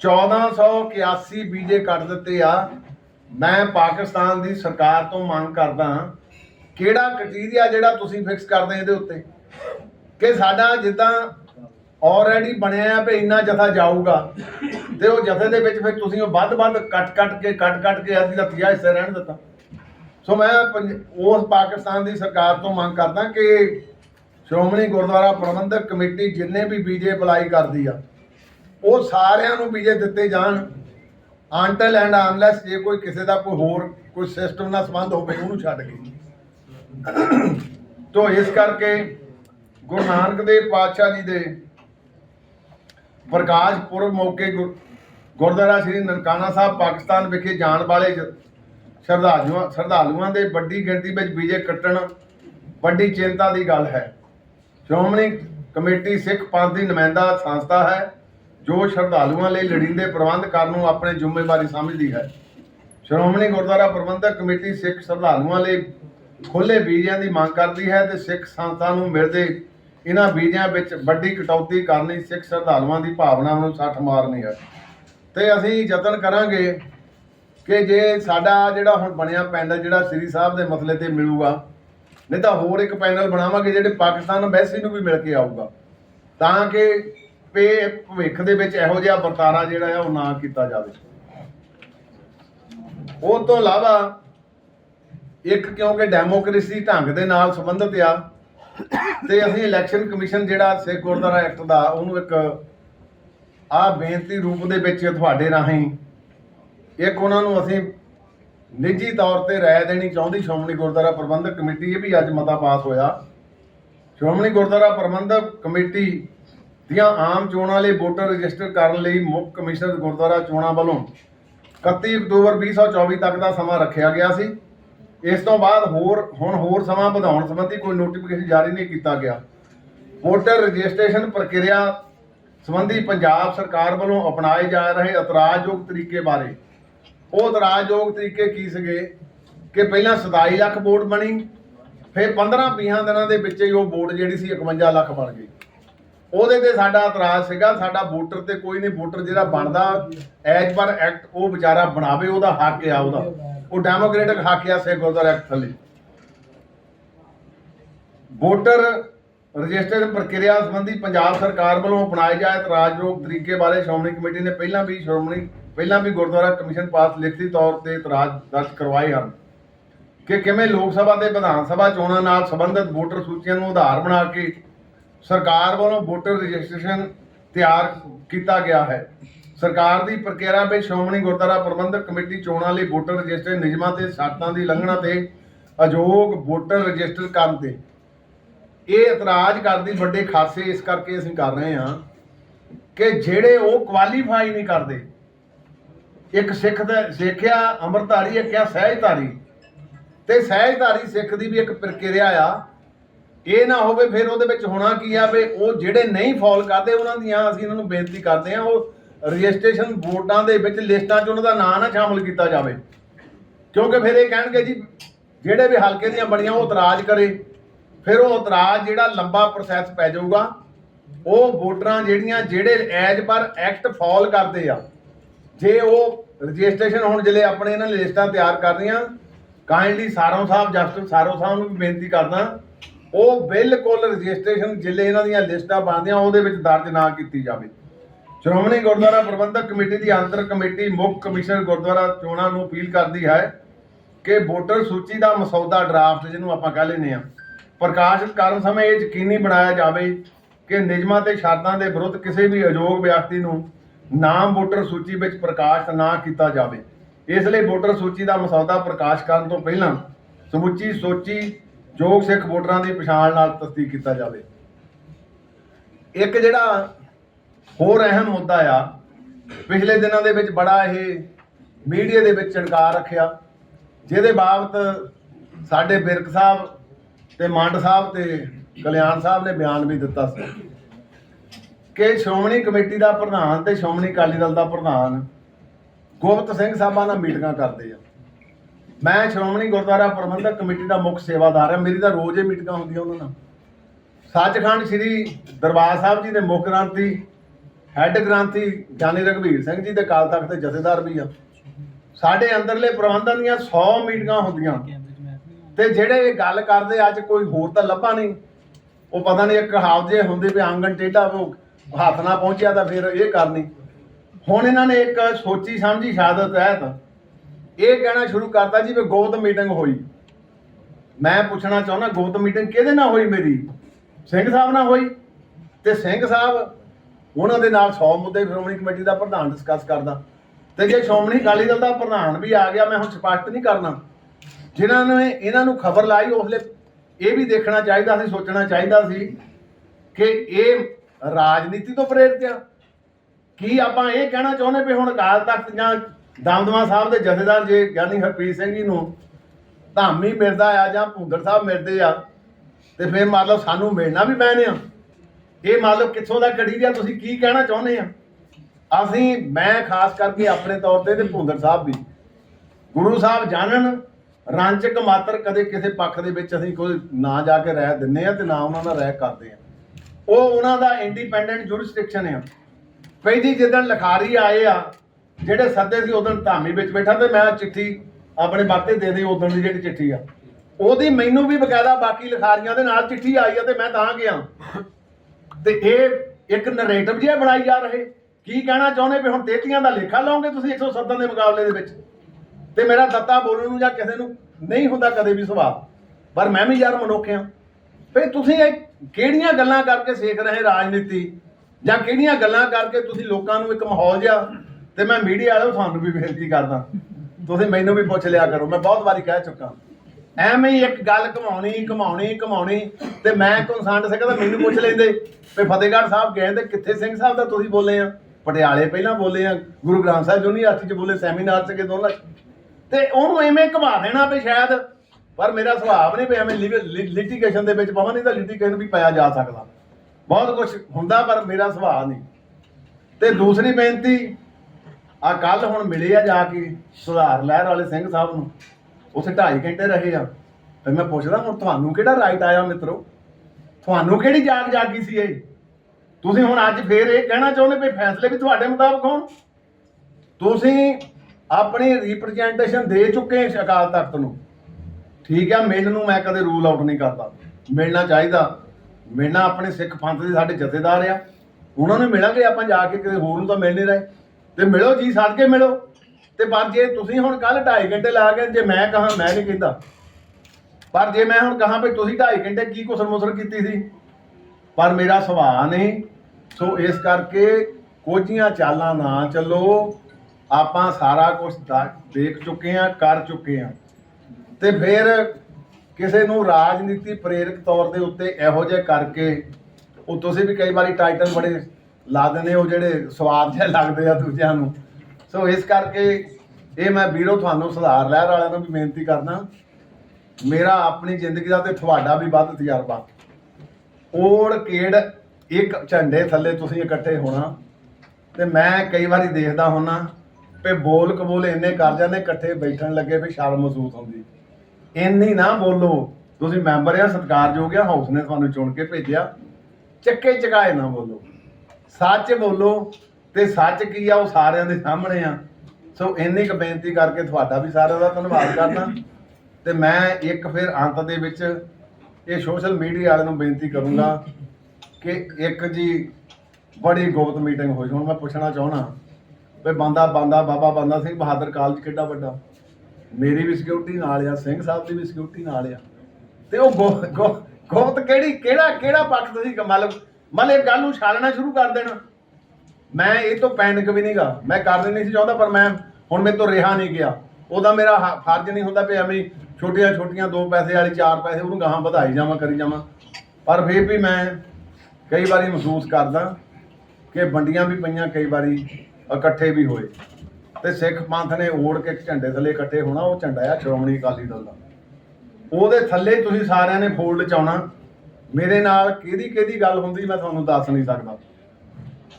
1481 ਵੀਜ਼ੇ ਕੱਟ ਦਿੱਤੇ ਆ। ਮੈਂ ਪਾਕਿਸਤਾਨ ਦੀ ਸਰਕਾਰ ਤੋਂ ਮੰਗ ਕਰਦਾ ਕਿਹੜਾ ਕ੍ਰਾਈਟੇਰੀਆ ਜਿਹੜਾ ਤੁਸੀਂ ਫਿਕਸ ਕਰਦੇ ਇਹਦੇ ਉੱਤੇ? ਕਿ ਸਾਡਾ ਜਿੱਦਾਂ ਆਲਰੇਡੀ ਬਣਿਆ ਆ ਵੀ ਇੰਨਾ ਜਥਾ ਜਾਊਗਾ। ਤੇ ਉਹ ਜਥੇ ਦੇ ਵਿੱਚ ਫਿਰ ਤੁਸੀਂ ਉਹ ਵੱਧ-ਵੱਧ ਕੱਟ-ਕੱਟ ਕੇ ਕੱਟ-ਕੱਟ ਕੇ ਅਸੀਂ ਦਾ ਤੀਆ ਹਿੱਸਾ ਰਹਿਣ ਦਿੱਤਾ। ਸੋ ਮੈਂ ਪੰਜ- ਉਸ ਪਾਕਿਸਤਾਨ ਦੀ ਸਰਕਾਰ ਤੋਂ ਮੰਗ ਕਰਦਾ ਕਿ ਸ਼੍ਰੋਮਣੀ ਗੁਰਦੁਆਰਾ ਪ੍ਰਬੰਧਕ ਕਮੇਟੀ ਜਿੰਨੇ ਵੀ ਬੀਜੇ ਅਪਲਾਈ ਕਰਦੀ ਆ, ਉਹ ਸਾਰਿਆਂ ਨੂੰ ਵੀਜ਼ੇ ਦਿੱਤੇ ਜਾਣ। ਆਂਟਲ ਐਂਡ ਅਨਲੈਸ ਜੇ ਕੋਈ ਕਿਸੇ ਦਾ ਕੋਈ ਹੋਰ ਕੋਈ ਸਿਸਟਮ ਨਾਲ ਸੰਬੰਧ ਹੋਵੇ, ਉਹਨੂੰ ਛੱਡ ਕੇ। ਤੋ ਇਸ ਕਰਕੇ ਗੁਰੂ ਨਾਨਕ ਦੇਵ ਪਾਤਸ਼ਾਹ ਜੀ ਦੇ ਪ੍ਰਕਾਸ਼ ਪੁਰਬ ਮੌਕੇ ਗੁਰ- ਗੁਰਦੁਆਰਾ ਸ੍ਰੀ ਨਨਕਾਣਾ ਸਾਹਿਬ, ਪਾਕਿਸਤਾਨ ਵਿਖੇ ਜਾਣ ਵਾਲੇ ਸ਼ਰਧਾਲੂਆਂ ਸ਼ਰਧਾਲੂਆਂ ਦੇ ਵੱਡੀ ਗਿਣਤੀ ਵਿੱਚ ਵੀਜ਼ੇ ਕੱਟਣ ਵੱਡੀ ਚਿੰਤਾ ਦੀ ਗੱਲ ਹੈ। ਸ਼੍ਰੋਮਣੀ ਕਮੇਟੀ ਸਿੱਖ ਪੰਥ ਦੀ ਨੁਮਾਇੰਦਾ ਸੰਸਥਾ ਹੈ, ਜੋ ਸ਼ਰਧਾਲੂਆਂ ਲਈ ਲੋੜੀਂਦੇ ਪ੍ਰਬੰਧ ਕਰਨ ਨੂੰ ਆਪਣੀ ਜ਼ਿੰਮੇਵਾਰੀ ਸਮਝਦੀ ਹੈ। ਸ਼੍ਰੋਮਣੀ ਗੁਰਦੁਆਰਾ ਪ੍ਰਬੰਧਕ ਕਮੇਟੀ ਸਿੱਖ ਸ਼ਰਧਾਲੂਆਂ ਲਈ ਖੁੱਲੇ ਵੀਜ਼ਿਆਂ ਦੀ ਮੰਗ ਕਰਦੀ ਹੈ ਤੇ ਸਿੱਖ ਸੰਸਥਾ ਨੂੰ ਮਿਲਦੇ ਇਹਨਾਂ ਵੀਜ਼ਿਆਂ ਵਿੱਚ ਵੱਡੀ ਕਟੌਤੀ ਕਰਨੀ ਸਿੱਖ ਸ਼ਰਧਾਲੂਆਂ ਦੀ ਭਾਵਨਾ ਨੂੰ ਸੱਟ ਮਾਰਨੀ ਹੈ। ਤੇ ਅਸੀਂ ਯਤਨ ਕਰਾਂਗੇ ਕਿ ਜੇ ਸਾਡਾ ਜਿਹੜਾ ਹੁਣ ਬਣਿਆ ਪੈਨਲ ਜਿਹੜਾ ਸ੍ਰੀ ਸਾਹਿਬ ਦੇ ਮਸਲੇ ਤੇ ਮਿਲੂਗਾ, ਨਹੀਂ ਤਾਂ ਹੋਰ ਇੱਕ ਪੈਨਲ ਬਣਾਵਾਂਗੇ ਜਿਹੜੇ ਪਾਕਿਸਤਾਨ ਐਮਬੈਸੀ ਨੂੰ ਵੀ ਮਿਲ ਕੇ ਆਊਗਾ। ਤਾਂ ਕਿ ਪੇ ਭਵਿੱਖ ਦੇ ਵਿੱਚ ਇਹੋ ਜਿਹਾ ਵਰਤਾਰਾ ਜਿਹੜਾ ਆ ਉਹ ਨਾ ਕੀਤਾ ਜਾਵੇ। ਉਹ ਤੋਂ ਇਲਾਵਾ ਇੱਕ ਕਿਉਂਕਿ ਡੈਮੋਕ੍ਰੇਸੀ ਢੰਗ ਦੇ ਨਾਲ ਸੰਬੰਧਿਤ ਆ ਤੇ ਅਸੀਂ ਇਲੈਕਸ਼ਨ ਕਮਿਸ਼ਨ ਜਿਹੜਾ ਸਿੱਖ ਗੁਰਦੁਆਰਾ ਐਕਟ ਦਾ, ਉਹਨੂੰ ਇੱਕ ਆ ਬੇਨਤੀ ਰੂਪ ਦੇ ਵਿੱਚ ਤੁਹਾਡੇ ਰਾਹੀਂ ਇੱਕ ਉਹਨਾਂ ਨੂੰ ਅਸੀਂ ਨਿੱਜੀ ਤੌਰ ਤੇ ਰਾਏ ਦੇਣੀ ਚਾਹੁੰਦੀ, ਸ਼੍ਰੋਮਣੀ ਗੁਰਦੁਆਰਾ ਪ੍ਰਬੰਧਕ ਕਮੇਟੀ, ਇਹ ਵੀ ਅੱਜ ਮਤਾ ਪਾਸ ਹੋਇਆ। ਸ਼੍ਰੋਮਣੀ ਗੁਰਦੁਆਰਾ ਪ੍ਰਬੰਧਕ ਕਮੇਟੀ ਦੀਆਂ ਆਮ ਚੋਣਾਂ ਲਈ ਵੋਟਰ ਰਜਿਸਟਰ ਕਰਨ ਲਈ ਮੁੱਖ ਕਮਿਸ਼ਨਰ ਗੁਰਦੁਆਰਾ ਚੋਣਾਂ ਵੱਲੋਂ 31 ਅਕਤੂਬਰ 2024 ਤੱਕ ਦਾ ਸਮਾਂ ਰੱਖਿਆ ਗਿਆ ਸੀ। ਇਸ ਤੋਂ ਬਾਅਦ ਹੋਰ, ਹੁਣ ਹੋਰ ਸਮਾਂ ਵਧਾਉਣ ਸੰਬੰਧੀ ਕੋਈ ਨੋਟੀਫਿਕੇਸ਼ਨ ਜਾਰੀ ਨਹੀਂ ਕੀਤਾ ਗਿਆ। ਵੋਟਰ ਰਜਿਸਟ੍ਰੇਸ਼ਨ ਪ੍ਰਕਿਰਿਆ ਸੰਬੰਧੀ ਪੰਜਾਬ ਸਰਕਾਰ ਵੱਲੋਂ ਅਪਣਾਏ ਜਾ ਰਹੇ ਇਤਰਾਜ਼ਯੋਗ ਤਰੀਕੇ ਬਾਰੇ। ਉਹ ਇਤਰਾਜ਼ਯੋਗ ਤਰੀਕੇ ਕੀ ਸੀਗੇ? ਕਿ ਪਹਿਲਾਂ 27 ਲੱਖ ਵੋਟ ਬਣੀ, ਫਿਰ 15 20 ਦਿਨਾਂ ਦੇ ਵਿੱਚ ਹੀ ਉਹ ਵੋਟ ਜਿਹੜੀ ਸੀ 51 ਲੱਖ ਬਣ ਗਈ। ਉਹਦੇ ਤੇ ਸਾਡਾ ਇਤਰਾਜ਼ ਸੀਗਾ, ਸਾਡਾ ਵੋਟਰ ਤੇ ਕੋਈ ਨਹੀਂ, ਵੋਟਰ ਜਿਹੜਾ ਬਣਦਾ ਐਜ ਪਰ ਐਕਟ ਉਹ ਵਿਚਾਰਾ ਬਣਾਵੇ, ਉਹਦਾ ਹੱਕ ਆ ਉਹਦਾ। ਉਹ ਡੈਮੋਕ੍ਰੈਟਿਕ ਹੱਕ ਆ ਸੇ ਗੁਰਦੁਆਰਾ ਐਕਟ ਥੱਲੇ। ਵੋਟਰ ਰਜਿਸਟ੍ਰੇਸ਼ਨ ਪ੍ਰਕਿਰਿਆ ਸੰਬੰਧੀ ਪੰਜਾਬ ਸਰਕਾਰ ਵੱਲੋਂ ਅਪਣਾਏ ਜਾਏ ਇਤਰਾਜ਼ਯੋਗ ਤਰੀਕੇ ਬਾਰੇ ਸ਼੍ਰੋਮਣੀ ਕਮੇਟੀ ਨੇ ਪਹਿਲਾਂ ਵੀ ਸ਼੍ਰੋਮਣੀ, ਪਹਿਲਾਂ ਵੀ ਗੁਰਦੁਆਰਾ ਕਮਿਸ਼ਨ ਪਾਸ ਲਿਖਤੀ ਤੌਰ ਤੇ ਇਤਰਾਜ਼ ਦਰਜ ਕਰਵਾਏ ਹਨ ਕਿ ਕਿਵੇਂ ਲੋਕ ਸਭਾ ਤੇ ਵਿਧਾਨ ਸਭਾ ਚੋਣਾਂ ਨਾਲ ਸੰਬੰਧਿਤ ਵੋਟਰ ਸੂਚੀਆਂ ਨੂੰ ਆਧਾਰ ਬਣਾ ਕੇ ਸਰਕਾਰ ਵੱਲੋਂ ਵੋਟਰ ਰਜਿਸਟ੍ਰੇਸ਼ਨ ਤਿਆਰ ਕੀਤਾ ਗਿਆ ਹੈ। ਸਰਕਾਰ ਦੀ ਪ੍ਰਕਿਰਿਆ ਵਿੱਚ ਸ਼੍ਰੋਮਣੀ ਗੁਰਦੁਆਰਾ ਪ੍ਰਬੰਧਕ ਕਮੇਟੀ ਚੋਣਾਂ ਲਈ ਵੋਟਰ ਰਜਿਸਟਰ ਨਿਯਮਾਂ ਤੇ ਸ਼ਰਤਾਂ ਦੀ ਉਲੰਘਣਾ ਤੇ ਅਯੋਗ ਵੋਟਰ ਰਜਿਸਟਰ ਕਰਨ ਤੇ। ਇਹ ਇਤਰਾਜ਼ ਕਰਦੀ ਵੱਡੇ ਖਾਸੇ ਇਸ ਕਰਕੇ ਅਸੀਂ ਕਰ ਰਹੇ ਹਾਂ ਕਿ ਜਿਹੜੇ ਉਹ ਕੁਆਲੀਫਾਈ ਨਹੀਂ ਕਰਦੇ, ਇੱਕ ਸਿੱਖ ਦਾ ਸਿੱਖਿਆ ਅੰਮ੍ਰਿਤਧਾਰੀ, ਇੱਕ ਆ ਸਹਿਜਧਾਰੀ ਤੇ ਸਹਿਜਧਾਰੀ ਸਿੱਖ ਦੀ ਵੀ ਇੱਕ ਪ੍ਰਕਿਰਿਆ ਆ। ਇਹ ਨਾ ਹੋਵੇ ਫਿਰ ਉਹਦੇ ਵਿੱਚ ਹੋਣਾ ਕੀ ਆ ਵੀ ਉਹ ਜਿਹੜੇ ਨਹੀਂ ਫਾਲ ਕਰਦੇ ਉਹਨਾਂ ਦੀਆਂ ਅਸੀਂ ਇਹਨਾਂ ਨੂੰ ਬੇਨਤੀ ਕਰਦੇ ਹਾਂ, ਉਹ ਰਜਿਸਟ੍ਰੇਸ਼ਨ ਵੋਟਾਂ ਦੇ ਵਿੱਚ ਲਿਸਟਾਂ 'ਚ ਉਹਨਾਂ ਦਾ ਨਾਂ ਨਾ ਸ਼ਾਮਲ ਕੀਤਾ ਜਾਵੇ। ਕਿਉਂਕਿ ਫਿਰ ਇਹ ਕਹਿਣਗੇ ਜੀ, ਜਿਹੜੇ ਵੀ ਹਲਕੇ ਦੀਆਂ ਬਣੀਆਂ ਉਹ ਇਤਰਾਜ਼ ਕਰੇ। ਫਿਰ ਉਹ ਇਤਰਾਜ਼ ਜਿਹੜਾ ਲੰਬਾ ਪ੍ਰੋਸੈਸ ਪੈ ਜਾਊਗਾ, ਉਹ ਵੋਟਰਾਂ ਜਿਹੜੀਆਂ ਜਿਹੜੇ ਐਜ ਪਰ ਐਕਟ ਫਾਲ ਕਰਦੇ ਆ, ਜੇ ਉਹ ਰਜਿਸਟ੍ਰੇਸ਼ਨ ਹੁਣ ਜਿਹੜੇ ਆਪਣੇ ਇਹਨਾਂ ਨੇ ਲਿਸਟਾਂ ਤਿਆਰ ਕਰਨੀਆਂ ਕਾਇੰਡਲੀ ਸਾਰੋਂ ਸਾਹਿਬ, ਜਸਟਿਸ ਸਾਰੋਂ ਸਾਹਿਬ ਨੂੰ ਵੀ ਬੇਨਤੀ ਕਰਦਾ, ਉਹ ਬਿਲਕੁਲ ਰਜਿਸਟ੍ਰੇਸ਼ਨ ਜਿਲੇ ਇਹਨਾਂ ਦੀਆਂ ਲਿਸਟਾਂ ਬਣਦੀਆਂ, ਉਹਦੇ ਵਿੱਚ ਦਰਜ ਨਾ ਕੀਤੀ ਜਾਵੇ। ਸ਼੍ਰੋਮਣੀ ਗੁਰਦੁਆਰਾ ਪ੍ਰਬੰਧਕ ਕਮੇਟੀ ਦੀ ਅੰਤਰ ਕਮੇਟੀ ਮੁੱਖ ਕਮਿਸ਼ਨਰ ਗੁਰਦੁਆਰਾ ਚੋਣਾਂ ਨੂੰ ਅਪੀਲ ਕਰਦੀ ਹੈ ਕਿ ਵੋਟਰ ਸੂਚੀ ਦਾ ਮਸੌਦਾ ਡਰਾਫਟ ਜਿਹਨੂੰ ਆਪਾਂ ਕਹਿ ਲੈਂਦੇ ਆ ਪ੍ਰਕਾਸ਼ਿਤ ਕਰਨ ਸਮੇਂ ਇਹ ਯਕੀਨੀ ਬਣਾਇਆ ਜਾਵੇ ਕਿ ਨਿਯਮਾਂ ਤੇ ਸ਼ਰਤਾਂ ਦੇ ਵਿਰੁੱਧ ਕਿਸੇ ਵੀ ਅਯੋਗ ਵਿਅਕਤੀ ਨੂੰ ਨਾਮ ਵੋਟਰ ਸੂਚੀ ਵਿੱਚ ਪ੍ਰਕਾਸ਼ਿਤ ਨਾ ਕੀਤਾ ਜਾਵੇ। ਇਸ ਲਈ ਵੋਟਰ ਸੂਚੀ ਦਾ ਮਸੌਦਾ ਪ੍ਰਕਾਸ਼ ਕਰਨ ਤੋਂ ਪਹਿਲਾਂ ਸਮੁੱਚੀ ਸੋਚੀ ਯੋਗ ਸਿੱਖ ਵੋਟਰਾਂ ਦੀ ਪਛਾਣ ਨਾਲ ਤਸਦੀਕ ਕੀਤਾ ਜਾਵੇ। ਇੱਕ ਜਿਹੜਾ ਹੋਰ ਅਹਿਮ ਮੁੱਦਾ ਆ, ਪਿਛਲੇ ਦਿਨਾਂ ਦੇ ਵਿੱਚ ਬੜਾ ਇਹ ਮੀਡੀਆ ਦੇ ਵਿੱਚ ਚਣਕਾਰ ਰੱਖਿਆ, ਜਿਹਦੇ ਬਾਬਤ ਸਾਡੇ ਬਿਰਕ ਸਾਹਿਬ ਤੇ ਮੰਡ ਸਾਹਿਬ ਤੇ ਕਲਿਆਣ ਸਾਹਿਬ ਨੇ ਬਿਆਨ ਵੀ ਦਿੱਤਾ ਸੀ ਕਿ ਸ਼੍ਰੋਮਣੀ ਕਮੇਟੀ ਦਾ ਪ੍ਰਧਾਨ ਤੇ ਸ਼੍ਰੋਮਣੀ ਅਕਾਲੀ ਦਲ ਦਾ ਪ੍ਰਧਾਨ ਗੁਪਤ ਸਿੰਘ ਸਾਹਿਬਾਂ ਨਾਲ ਮੀਟਿੰਗਾਂ ਕਰਦੇ ਆ। ਮੈਂ ਸ਼੍ਰੋਮਣੀ ਗੁਰਦੁਆਰਾ ਪ੍ਰਬੰਧਕ ਕਮੇਟੀ ਦਾ ਮੁੱਖ ਸੇਵਾਦਾਰ ਹਾਂ ਮੇਰੀ ਤਾਂ ਰੋਜ਼ ਹੀ ਮੀਟਿੰਗਾਂ ਹੁੰਦੀਆਂ ਉਹਨਾਂ ਨਾਲ। ਸੱਚਖੰਡ ਸ੍ਰੀ ਦਰਬਾਰ ਸਾਹਿਬ ਜੀ ਦੇ ਮੁੱਖ ਗ੍ਰੰਥੀ ਹੈੱਡ ਗ੍ਰੰਥੀ ਗਿਆਨੀ ਰਘਵੀਰ ਸਿੰਘ ਜੀ ਦੇ ਕਾਲ ਤਖਤ ਦੇ ਜਥੇਦਾਰ ਵੀ ਆ। ਸਾਡੇ ਅੰਦਰਲੇ ਪ੍ਰਬੰਧਨ ਦੀਆਂ 100 ਮੀਟਿੰਗਾਂ ਹੁੰਦੀਆਂ। ਤੇ ਜਿਹੜੇ ਇਹ ਗੱਲ ਕਰਦੇ, ਅੱਜ ਕੋਈ ਹੋਰ ਤਾਂ ਲੱਭਾ ਨਹੀਂ। ਉਹ ਪਤਾ ਨਹੀਂ ਇੱਕ ਕਹਾਵਤ ਜੇ ਹੁੰਦੇ ਵੀ ਆਂਗਣ ਟੇਢਾ ਉਹ ਹੱਥ ਨਾ ਪਹੁੰਚਿਆ ਤਾਂ ਫਿਰ ਇਹ ਕਰਨੀ। ਹੁਣ ਇਹਨਾਂ ਨੇ ਇੱਕ ਸੋਚੀ ਸਮਝੀ ਸ਼ਹਾਦਤ ਤਹਿਤ ਇਹ ਕਹਿਣਾ ਸ਼ੁਰੂ ਕਰਤਾ ਜੀ ਵੀ ਗੋਤ ਮੀਟਿੰਗ ਹੋਈ। ਮੈਂ ਪੁੱਛਣਾ ਚਾਹੁੰਦਾ, ਗੋਤ ਮੀਟਿੰਗ ਕਿਹਦੇ ਨਾਲ ਹੋਈ ਮੇਰੀ? ਸਿੰਘ ਸਾਹਿਬ ਨਾਲ ਹੋਈ? ਤੇ ਸਿੰਘ ਸਾਹਿਬ ਉਹਨਾਂ ਦੇ ਨਾਲ 100 ਮੁੱਦੇ ਸ਼੍ਰੋਮਣੀ ਕਮੇਟੀ ਦਾ ਪ੍ਰਧਾਨ ਡਿਸਕਸ ਕਰਦਾ। ਤੇ ਜੇ ਸ਼੍ਰੋਮਣੀ ਅਕਾਲੀ ਦਲ ਦਾ ਪ੍ਰਧਾਨ ਵੀ ਆ ਗਿਆ, ਮੈਂ ਹੁਣ ਸਪਸ਼ਟ ਨਹੀਂ ਕਰਨਾ। ਜਿਨ੍ਹਾਂ ਨੇ ਇਹਨਾਂ ਨੂੰ ਖਬਰ ਲਾਈ ਉਸਲੇ ਇਹ ਵੀ ਦੇਖਣਾ ਚਾਹੀਦਾ ਸੀ, ਸੋਚਣਾ ਚਾਹੀਦਾ ਸੀ ਕਿ ਇਹ ਰਾਜਨੀਤੀ ਤੋਂ ਪ੍ਰੇਰਿਤ ਆ। ਕੀ ਆਪਾਂ ਇਹ ਕਹਿਣਾ ਚਾਹੁੰਦੇ ਵੀ ਹੁਣ ਅਕਾਲ ਤਖਤ ਜਾਂ ਦਮਦਮਾ ਸਾਹਿਬ ਦੇ ਜਥੇਦਾਰ, ਜੇ ਗਿਆਨੀ ਹਰਪ੍ਰੀਤ ਸਿੰਘ ਜੀ ਨੂੰ ਧਾਮੀ ਮਿਲਦਾ ਆ ਜਾਂ ਭੁੰਦਰ ਸਾਹਿਬ ਮਿਲਦੇ ਆ, ਤੇ ਫਿਰ ਮਤਲਬ ਸਾਨੂੰ ਮਿਲਣਾ ਵੀ ਪੈਣੇ ਆ। ਇਹ ਲਓ ਕਿੱਥੋਂ ਦਾ ਕੜੀ ਗਿਆ ਤੁਸੀਂ ਕੀ ਕਹਿਣਾ ਚਾਹੁੰਦੇ ਆ? ਅਸੀਂ, ਮੈਂ ਖਾਸ ਕਰਕੇ ਆਪਣੇ ਤੌਰ ਤੇ ਤੇ ਭੁੰਦਰ ਸਾਹਿਬ ਵੀ, ਗੁਰੂ ਸਾਹਿਬ ਜਾਣਨ ਰਾਂਚਕ ਮਾਤਰ ਕਦੇ ਕਿਸੇ ਪੱਖ ਦੇ ਵਿੱਚ ਅਸੀਂ ਕੋਈ ਨਾ ਜਾ ਕੇ ਰਹਿ ਦਿੰਨੇ ਆ ਤੇ ਨਾ ਉਹਨਾਂ ਦਾ ਰਹਿ ਕਰਦੇ ਆ। ਉਹ ਉਹਨਾਂ ਦਾ ਇੰਡੀਪੈਂਡੈਂਟ ਜੁਰਿਸਡਿਕਸ਼ਨ ਆ। ਪਹਿਲੀ ਜਿੱਦਣ ਲਖਾਰੀ ਆਏ ਆ, ਜਿਹੜੇ ਸੱਦੇ ਸੀ ਉਦੋਂ ਧਾਮੀ ਵਿੱਚ ਬੈਠਾ ਤੇ ਮੈਂ ਚਿੱਠੀ ਆਪਣੇ ਬਾਤੇ ਦੇ ਦੇ ਉਦੋਂ ਦੀ ਜਿਹੜੀ ਚਿੱਠੀ ਆ। ਉਹਦੀ ਮੈਨੂੰ ਵੀ ਬਕਾਇਦਾ ਬਾਕੀ ਲਿਖਾਰੀਆਂ ਦੇ ਨਾਲ ਚਿੱਠੀ ਆਈ ਆ ਤੇ ਮੈਂ ਤਾਂ ਗਿਆ। ਤੇ ਇਹ ਇੱਕ ਨਰੇਟਿਵ ਜਿਹਾ ਬਣਾਈ ਜਾ ਰਹੇ। ਕੀ ਕਹਿਣਾ ਚਾਹੁੰਦੇ ਵੀ ਹੁਣ ਤੇਤੀਆਂ ਦਾ ਲੇਖਾ ਲਾਓਗੇ ਤੁਸੀਂ 170 ਦੇ ਮੁਕਾਬਲੇ ਦੇ ਵਿੱਚ? ਤੇ ਮੇਰਾ ਦੱਤਾ ਬੋਲਣ ਨੂੰ ਜਾਂ ਕਿਸੇ ਨੂੰ ਨਹੀਂ ਹੁੰਦਾ ਕਦੇ ਵੀ ਸਵਾਲ ਪਰ ਮੈਂ ਵੀ ਯਾਰ ਮਨੁੱਖ ਹਾਂ। ਵੀ ਤੁਸੀਂ ਇਹ ਕਿਹੜੀਆਂ ਗੱਲਾਂ ਕਰਕੇ ਸਿੱਖ ਰਹੇ ਰਾਜਨੀਤੀ? ਜਾਂ ਕਿਹੜੀਆਂ ਗੱਲਾਂ ਕਰਕੇ ਤੁਸੀਂ ਲੋਕਾਂ ਨੂੰ ਇੱਕ ਮਾਹੌਲ ਜਿਹਾ? ਤੇ ਮੈਂ ਮੀਡੀਆ ਵਾਲਿਓ ਤੁਹਾਨੂੰ ਵੀ ਬੇਨਤੀ ਕਰਦਾ। ਤੁਸੀਂ ਮੈਨੂੰ ਵੀ ਪੁੱਛ ਲਿਆ ਕਰੋ। ਮੈਂ ਬਹੁਤ ਵਾਰੀ ਕਹਿ ਚੁੱਕਾ। ਐਵੇਂ ਹੀ ਇੱਕ ਗੱਲ ਘਮਾਉਣੀ ਘਮਾਉਣੀ ਘਮਾਉਣੀ ਤੇ ਮੈਂ ਕਨਸਰਟ ਸਕਦਾ ਮੈਨੂੰ ਪੁੱਛ ਲੈਂਦੇ ਵੀ ਫਤਿਹਗੜ੍ਹ ਸਾਹਿਬ ਗਏ ਤੇ ਕਿੱਥੇ ਸਿੰਘ ਸਾਹਿਬ ਦਾ ਤੁਸੀਂ ਬੋਲੇ ਆ? ਪਟਿਆਲੇ ਪਹਿਲਾਂ ਬੋਲੇ ਆ, ਗੁਰੂ ਗ੍ਰੰਥ ਸਾਹਿਬ ਯੂਨੀਵਰਸਿਟੀ ਚ ਬੋਲੇ, ਸੈਮੀਨਾਰ ਚ ਕੇ ਦੋਨਾਂ ਤੇ ਉਹਨੂੰ ਐਵੇਂ ਘੁਮਾ ਦੇਣਾ ਵੀ ਸ਼ਾਇਦ, ਪਰ ਮੇਰਾ ਸੁਭਾਅ ਨਹੀਂ ਵੀ ਐਵੇਂ ਲਿਟੀਗੇਸ਼ਨ ਦੇ ਵਿੱਚ ਪਵਾਂ ਨਹੀਂ ਤਾਂ ਲਿਟੀਗੇਸ਼ਨ ਵੀ ਪਾਇਆ ਜਾ ਸਕਦਾ। ਬਹੁਤ ਕੁਝ ਹੁੰਦਾ, ਪਰ ਮੇਰਾ ਸੁਭਾਅ ਨਹੀਂ। ਤੇ ਦੂਸਰੀ ਬੇਨਤੀ ਆ ਕੱਲ ਹੁਣ ਮਿਲੇ ਆ ਜਾ ਕੇ ਸੁਧਾਰ ਲਹਿਰ ਵਾਲੇ ਸਿੰਘ ਸਾਹਿਬ ਨੂੰ। ਉੱਥੇ 2.5 ਘੰਟੇ ਰਹੇ ਆ। ਤੇ ਮੈਂ ਪੁੱਛਦਾ, ਹੁਣ ਤੁਹਾਨੂੰ ਕਿਹੜਾ ਰਾਈਟ ਆਇਆ ਮਿੱਤਰੋ? ਤੁਹਾਨੂੰ ਕਿਹੜੀ ਜਾਗ ਜਾਗੀ ਸੀ ਇਹ? ਤੁਸੀਂ ਹੁਣ ਅੱਜ ਫੇਰ ਇਹ ਕਹਿਣਾ ਚਾਹੁੰਦੇ ਵੀ ਫੈਸਲੇ ਵੀ ਤੁਹਾਡੇ ਮੁਤਾਬਕ ਹੋਣ? ਤੁਸੀਂ ਆਪਣੀ ਰਿਪਰੈਜ਼ੈਂਟੇਸ਼ਨ ਦੇ ਚੁੱਕੇ ਅਕਾਲ ਤਖਤ ਨੂੰ। ਠੀਕ ਆ, ਮਿਲ ਨੂੰ ਮੈਂ ਕਦੇ ਰੂਲ ਆਊਟ ਨਹੀਂ ਕਰਦਾ। ਮਿਲਣਾ ਚਾਹੀਦਾ। ਮਿਲਣਾ ਆਪਣੇ ਸਿੱਖ ਪੰਥ ਦੇ ਸਾਡੇ ਜਥੇਦਾਰ ਆ। ਉਹਨਾਂ ਨੂੰ ਮਿਲਾਂਗੇ ਆਪਾਂ ਜਾ ਕੇ ਕਿਸੇ ਹੋਰ ਨੂੰ ਤਾਂ ਮਿਲ ਨਹੀਂ ਰਹੇ। ਤੇ ਮਿਲੋ ਜੀ ਸੱਦ ਕੇ ਮਿਲੋ। ਤੇ ਪਰ ਜੇ ਤੁਸੀਂ ਹੁਣ ਕੱਲ 2.5 ਘੰਟੇ ਲਾ ਕੇ ਜੇ ਮੈਂ ਕਹਾਂ, ਮੈਂ ਨਹੀਂ ਕਹਿੰਦਾ ਪਰ ਜੇ ਮੈਂ ਹੁਣ ਕਹਾਂ ਵੀ ਤੁਸੀਂ 2.5 ਘੰਟੇ ਕੀ ਕੁਸਰ ਮੁਸਰ ਕੀਤੀ ਸੀ? ਪਰ ਮੇਰਾ ਸੁਭਾਅ ਨਹੀਂ। ਸੋ ਇਸ ਕਰਕੇ ਕੋਝੀਆਂ ਚਾਲਾਂ ਨਾ ਚੱਲੋ। ਆਪਾਂ ਸਾਰਾ ਕੁਝ ਦੇਖ ਚੁੱਕੇ ਆ ਕਰ ਚੁੱਕੇ ਆ ਤੇ ਫਿਰ ਕਿਸੇ ਨੂੰ ਰਾਜਨੀਤੀ ਪ੍ਰੇਰਕ ਤੌਰ ਦੇ ਉੱਤੇ ਇਹੋ ਜਿਹੇ ਕਰਕੇ ਉਹ ਤੁਸੀਂ ਵੀ ਕਈ ਵਾਰੀ ਟਾਈਟਲ ਬੜੇ ਲਾ ਦਿੰਦੇ ਹੋ ਜਿਹੜੇ ਸਵਾਦ ਜਿਹੇ ਲੱਗਦੇ ਆ ਦੂਜਿਆਂ ਨੂੰ। ਸੋ ਇਸ ਕਰਕੇ ਇਹ ਮੈਂ ਵੀਰੋ ਤੁਹਾਨੂੰ ਸੁਧਾਰ ਲਹਿਰ ਵਾਲਿਆਂ ਨੂੰ ਵੀ ਬੇਨਤੀ ਕਰਦਾ, ਮੇਰਾ ਆਪਣੀ ਜ਼ਿੰਦਗੀ ਦਾ ਤੇ ਤੁਹਾਡਾ ਵੀ ਵੱਧ ਤਜਰਬਾ। ਓੜ ਕੇੜ ਇੱਕ ਝੰਡੇ ਥੱਲੇ ਤੁਸੀਂ ਇਕੱਠੇ ਹੋਣਾ, ਤੇ ਮੈਂ ਕਈ ਵਾਰੀ ਦੇਖਦਾ ਹੁੰਨਾ ਵੀ ਬੋਲ ਕਬੂਲ ਇੰਨੇ ਕਰ ਜਾਂਦੇ, ਇਕੱਠੇ ਬੈਠਣ ਲੱਗੇ ਵੀ ਸ਼ਰਮ ਮਹਿਸੂਸ ਹੁੰਦੀ। ਇੰਨੀ ਨਾ ਬੋਲੋ, ਤੁਸੀਂ ਮੈਂਬਰ ਆ, ਸਤਿਕਾਰਯੋਗ ਆ, ਹਾਊਸ ਨੇ ਤੁਹਾਨੂੰ ਚੁਣ ਕੇ ਭੇਜਿਆ ਚੱਕੇ ਚਕਾਏ ਨਾ ਬੋਲੋ। ਸੱਚ ਬੋਲੋ ਤੇ ਸੱਚ ਕੀ ਆ, ਉਹ ਸਾਰਿਆਂ ਦੇ ਸਾਹਮਣੇ ਆ। ਸੋ ਇੰਨੀ ਕੁ ਬੇਨਤੀ ਕਰਕੇ ਤੁਹਾਡਾ ਵੀ ਸਾਰਿਆਂ ਦਾ ਧੰਨਵਾਦ ਕਰਦਾ। ਤੇ ਮੈਂ ਇੱਕ ਫਿਰ ਅੰਤ ਦੇ ਵਿੱਚ ਇਹ ਸੋਸ਼ਲ ਮੀਡੀਆ ਵਾਲਿਆਂ ਨੂੰ ਬੇਨਤੀ ਕਰੂੰਗਾ ਕਿ ਇੱਕ ਜੀ ਬੜੀ ਗੁਪਤ ਮੀਟਿੰਗ ਹੋਈ। ਹੁਣ ਮੈਂ ਪੁੱਛਣਾ ਚਾਹਣਾ ਵੀ ਬੰਦਾ ਬੰਦਾ, ਬਾਬਾ, ਬੰਦਾ ਸਿੰਘ ਬਹਾਦਰ ਕਾਲਜ ਕਿੱਡਾ ਵੱਡਾ? ਮੇਰੀ ਵੀ ਸਿਕਿਉਰਿਟੀ ਨਾਲ ਆ, ਸਿੰਘ ਸਾਹਿਬ ਦੀ ਵੀ ਸਿਕਿਉਰਿਟੀ ਨਾਲ ਆ। ਤੇ ਉਹ ਗੁ- ਗੁ- ਗੁਪਤ ਕਿਹੜੀ, ਕਿਹੜਾ ਕਿਹੜਾ ਪੱਖ ਤੁਸੀਂ ਮਤਲਬ ਮਤਲਬ ਇਹ ਗੱਲ ਨੂੰ ਛਾਲਣਾ ਸ਼ੁਰੂ ਕਰ ਦੇਣਾ। ਮੈਂ ਇਹ ਤੋਂ ਪੈਨਿਕ ਵੀ ਨਹੀਂਗਾ ਮੈਂ ਕਰਨੀ ਨਹੀਂ ਸੀ ਚਾਹੁੰਦਾ, ਪਰ ਮੈਂ ਹੁਣ ਮੇਰੇ ਤੋਂ ਰਿਹਾ ਨਹੀਂ ਗਿਆ। ਉਹਦਾ ਮੇਰਾ ਹ- ਫਰਜ਼ ਨਹੀਂ ਹੁੰਦਾ ਵੀ ਐਵੇਂ ਛੋਟੀਆਂ ਛੋਟੀਆਂ ਦੋ ਪੈਸੇ ਵਾਲੀ, ਚਾਰ ਪੈਸੇ ਉਹਨੂੰ ਗਾਹਾਂ ਵਧਾਈ ਜਾਵਾਂ, ਕਰੀ ਜਾਵਾਂ। ਪਰ ਫਿਰ ਵੀ ਮੈਂ ਕਈ ਵਾਰੀ ਮਹਿਸੂਸ ਕਰਦਾ ਕਿ ਵੰਡੀਆਂ ਵੀ ਪਈਆਂ ਕਈ ਵਾਰੀ, ਇਕੱਠੇ ਵੀ ਹੋਏ। ਤੇ ਸਿੱਖ ਪੰਥ ਨੇ ਓੜ ਕੇ ਇੱਕ ਝੰਡੇ ਥੱਲੇ ਇਕੱਠੇ ਹੋਣਾ, ਉਹ ਝੰਡਾ ਆ ਸ਼੍ਰੋਮਣੀ ਅਕਾਲੀ ਦਲ ਦਾ। ਉਹਦੇ ਥੱਲੇ ਤੁਸੀਂ ਸਾਰਿਆਂ ਨੇ ਫੋਲਡ ਚ ਆਉਣਾ। ਮੇਰੇ ਨਾਲ ਕਿਹਦੀ ਕਿਹਦੀ ਗੱਲ ਹੁੰਦੀ, ਮੈਂ ਤੁਹਾਨੂੰ ਦੱਸ ਨਹੀਂ ਸਕਦਾ।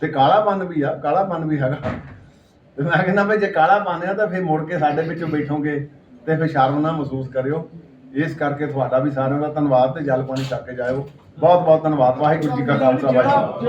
ਤੇ ਕਾਲਾਪਨ ਵੀ ਆ ਕਾਲਾਪਨ ਵੀ ਹੈਗਾ। ਤੇ ਮੈਂ ਕਹਿੰਦਾ ਬਈ ਜੇ ਕਾਲਾਪਨ ਆ ਤਾਂ ਫਿਰ ਮੁੜ ਕੇ ਸਾਡੇ ਵਿੱਚੋਂ ਬੈਠੋਗੇ ਤੇ ਫਿਰ ਸ਼ਰਮ ਨਾ ਮਹਿਸੂਸ ਕਰਿਓ। ਇਸ ਕਰਕੇ ਤੁਹਾਡਾ ਵੀ ਸਾਰਿਆਂ ਦਾ ਧੰਨਵਾਦ ਤੇ ਜਲ ਪਾਣੀ ਛੱਕ ਕੇ ਜਾਇਓ। ਬਹੁਤ ਬਹੁਤ ਧੰਨਵਾਦ। ਵਾਹਿਗੁਰੂ ਜੀ ਕਾ ਖਾਲਸਾ, ਵਾਹਿਗੁਰੂ ਜੀ